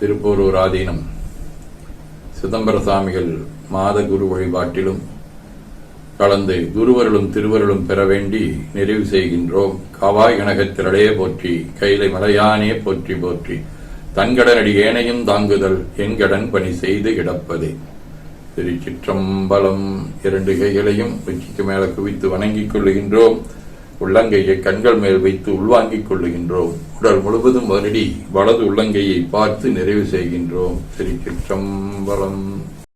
திருப்போரூர் ஆதீனம். சிதம்பர சாமிகள் மாத குரு வழிபாட்டிலும் கலந்து குருவருளும் திருவருளும் பெற வேண்டி நிறைவு செய்கின்றோம். காவாய் கனகத்திரளே போற்றி கைலை மலையானே போற்றி போற்றி தன்கடனடி ஏனையும் தாங்குதல் என்கடன் பணி செய்து கிடப்பதே. திருச்சிற்றம்பலம் இரண்டு கைகளையும் உச்சிக்கு மேல குவித்து வணங்கிக் கொள்ளுகின்றோம். உள்ளங்கையை கண்கள் மேல் வைத்து உள்வாங்கிக் கொள்ளுகின்றோம். உடல் முழுவதும் வருடி வலது உள்ளங்கையை பார்த்து நிறைவு செய்கின்றோம். திருச்சிற்றம்பலம்.